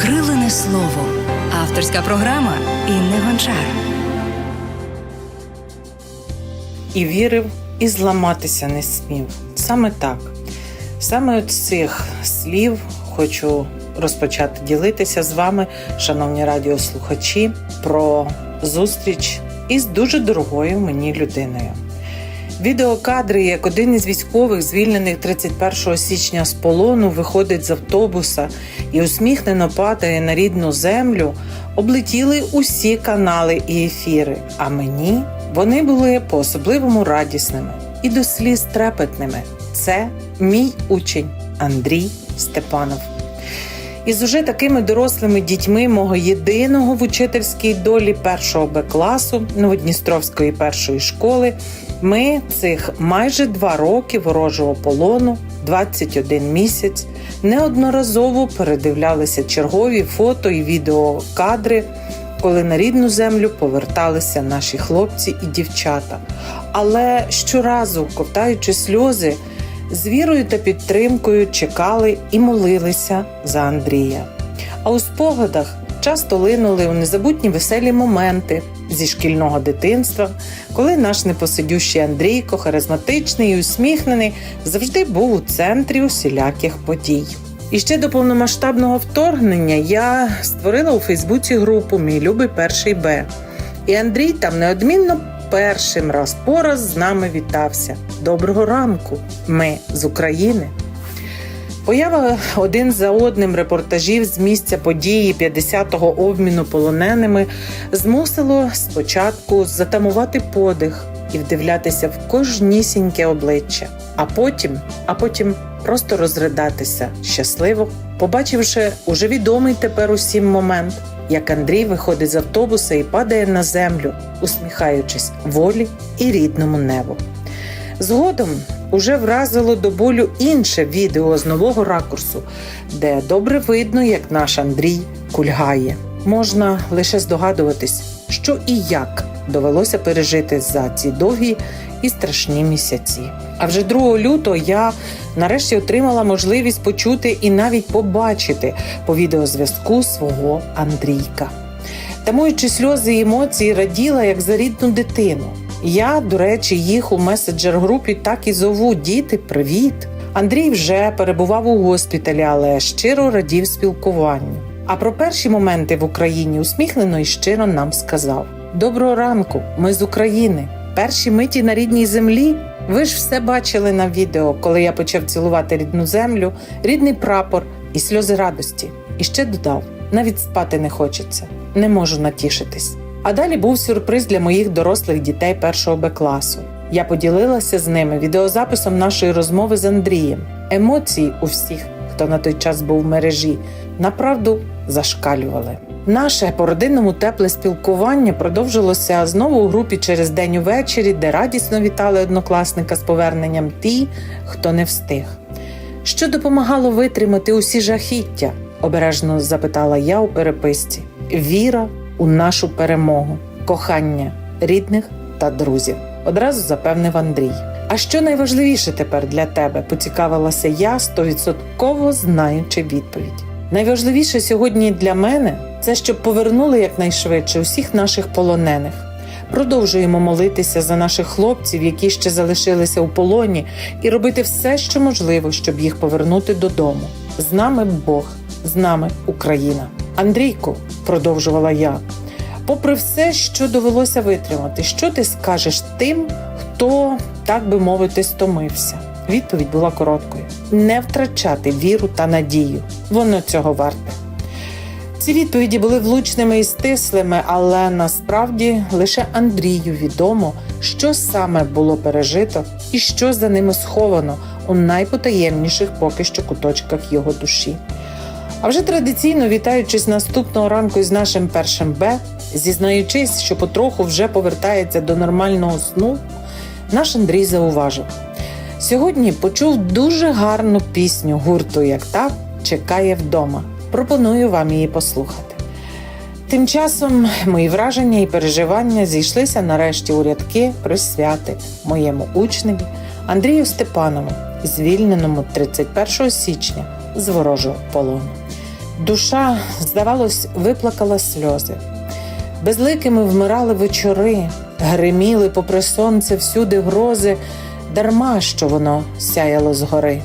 Окрилене слово. Авторська програма Інни Гончар. і вірив, і зламатися не смів. Саме так. Саме з цих слів хочу розпочати ділитися з вами, шановні радіослухачі, про зустріч із дуже дорогою мені людиною. Відеокадри, як один із військових, звільнених 31 січня з полону, виходить з автобуса і усміхнено падає на рідну землю, облетіли усі канали і ефіри. А мені вони були по-особливому радісними і до сліз трепетними. Це мій учень Андрій Степанов. Із уже такими дорослими дітьми мого єдиного в учительській долі першого Б класу Новодністровської першої школи ми цих майже два роки ворожого полону, 21 місяць, неодноразово передивлялися чергові фото і відеокадри, коли на рідну землю поверталися наші хлопці і дівчата. Але щоразу, ковтаючи сльози, з вірою та підтримкою чекали і молилися за Андрія. А у спогадах часто линули у незабутні веселі моменти зі шкільного дитинства, коли наш непосидющий Андрійко, харизматичний і усміхнений, завжди був у центрі усіляких подій. І ще до повномасштабного вторгнення я створила у Фейсбуці групу Мій любий перший Б. І Андрій там неодмінно першим раз по раз з нами вітався. Доброго ранку! Ми з України. Поява один за одним репортажів з місця події 50-го обміну полоненими змусило спочатку затамувати подих і вдивлятися в кожнісіньке обличчя, а потім, а потім просто розридатися щасливо, побачивши уже відомий тепер усім момент, як Андрій виходить з автобуса і падає на землю, усміхаючись волі і рідному небу. Згодом уже вразило до болю інше відео з нового ракурсу, де добре видно, як наш Андрій кульгає. Можна лише здогадуватись, що і як довелося пережити за ці довгі і страшні місяці. А вже 2 лютого я нарешті отримала можливість почути і навіть побачити по відеозв'язку свого Андрійка. Тамуючи сльози і емоції, раділа як за рідну дитину. Я, до речі, їх у меседжер-групі так і зову Діти, привіт! Андрій вже перебував у госпіталі, але щиро радів спілкуванню. А про перші моменти в Україні усміхнено і щиро нам сказав: Доброго ранку, ми з України. Перші миті на рідній землі. Ви ж все бачили на відео, коли я почав цілувати рідну землю, рідний прапор і сльози радості. І ще додав: навіть спати не хочеться, не можу натішитись. А далі був сюрприз для моїх дорослих дітей першого Б класу. Я поділилася з ними відеозаписом нашої розмови з Андрієм. Емоції у всіх, хто на той час був в мережі, направду зашкалювали. Наше по родинному тепле спілкування продовжилося знову у групі через день увечері, де радісно вітали однокласника з поверненням ті, хто не встиг. Що допомагало витримати усі жахіття? обережно запитала я у переписці. Віра у нашу перемогу, кохання рідних та друзів. Одразу запевнив Андрій. А що найважливіше тепер для тебе? поцікавилася я, стовідсотково знаючи відповідь. Найважливіше сьогодні для мене це щоб повернули якнайшвидше усіх наших полонених. Продовжуємо молитися за наших хлопців, які ще залишилися у полоні, і робити все, що можливо, щоб їх повернути додому. З нами Бог, з нами Україна. Андрійко, продовжувала я, попри все, що довелося витримати, що ти скажеш тим, хто, так би мовити, стомився? Відповідь була короткою: не втрачати віру та надію. Воно цього варте. Ці відповіді були влучними і стислими, але насправді лише Андрію відомо, що саме було пережито і що за ними сховано у найпотаємніших поки що куточках його душі. А вже традиційно вітаючись наступного ранку із нашим першим Б, зізнаючись, що потроху вже повертається до нормального сну, наш Андрій зауважив: сьогодні почув дуже гарну пісню гурту Як так чекає вдома. Пропоную вам її послухати. Тим часом мої враження і переживання зійшлися нарешті у рядки присвяти моєму учневі Андрію Степанову, звільненому 31 січня з ворожого полону. Душа, здавалось, виплакала сльози. Безликими вмирали вечори, гриміли попри сонце всюди грози, дарма що воно сяяло згори.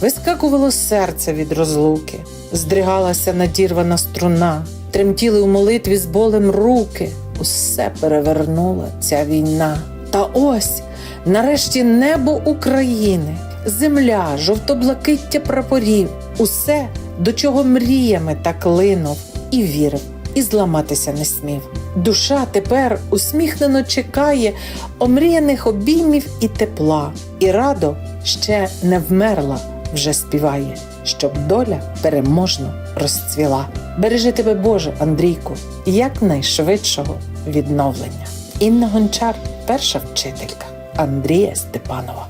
Вискакувало серце від розлуки, здригалася надірвана струна, тремтіли у молитві з болем руки. Усе перевернула ця війна. Та ось нарешті небо України, земля, жовто-блакиття прапорів, усе, до чого мріями так линув, і вірив, і зламатися не смів. Душа тепер усміхнено чекає омріяних обіймів і тепла, і радо ще не вмерла, вже співає, щоб доля переможно розцвіла. Бережи тебе, Боже, Андрійку, якнайшвидшого відновлення. Інна Гончар, перша вчителька Андрія Степанова.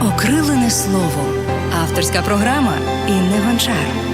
Окрилене слово. Авторська програма Інни Гончар.